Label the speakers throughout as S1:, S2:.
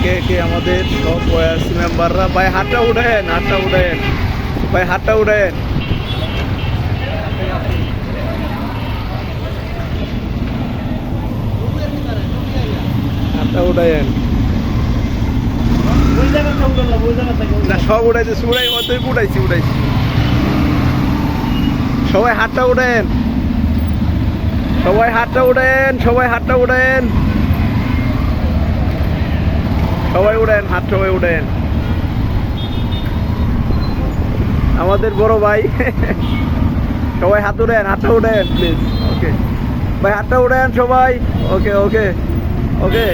S1: আজকে আমাদের সব ওয়াইআরসি মেম্বাররা, ভাই হাতটা উঠেন হাতটা উঠেন ভাই হাতটা উঠেন হাতটা উঠায়েন। না, সব উঠাইছে উড়াই অতই উঠাইছি উঠাইছি। সবাই হাতটা উঠেন সবাই হাতটা উঠেন সবাই হাতটা উঠেন সবাই উঠেন হাত সবাই উঠেন আমাদের বড় ভাই, সবাই হাত উঠেন হাতটা উঠেন প্লিজ ওকে ভাই, হাতটা উঠেন সবাই ওকে ওকে ওকে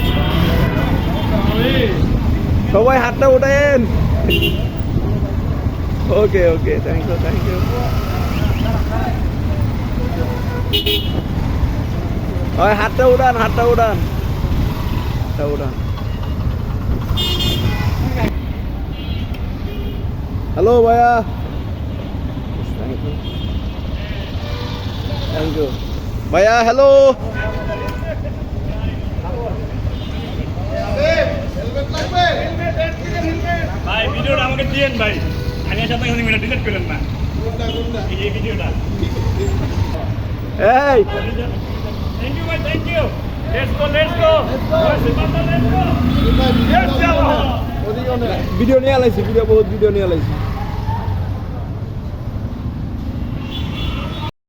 S1: সবাই হাতটা উঠেন okay okay thank you thank you হাতটা উড়ান হাতটা উড়ান। হাতটা উড়ান। হ্যালো ভাইয়া থ্যাংক ইউ ভাইয়া হ্যালো
S2: ভাই ভিডিওটা আমাকে দিয়েন ভাই। আমি সাথে সাথে ভিডিও ডিলিট করেন না এই ভিডিওটা।
S1: এই।
S2: থ্যাংক ইউ ভাই thank you let's go let's go
S1: video নিয়ে আলাইছি ভিডিও বহুত ভিডিও নিয়ে আলাইছি।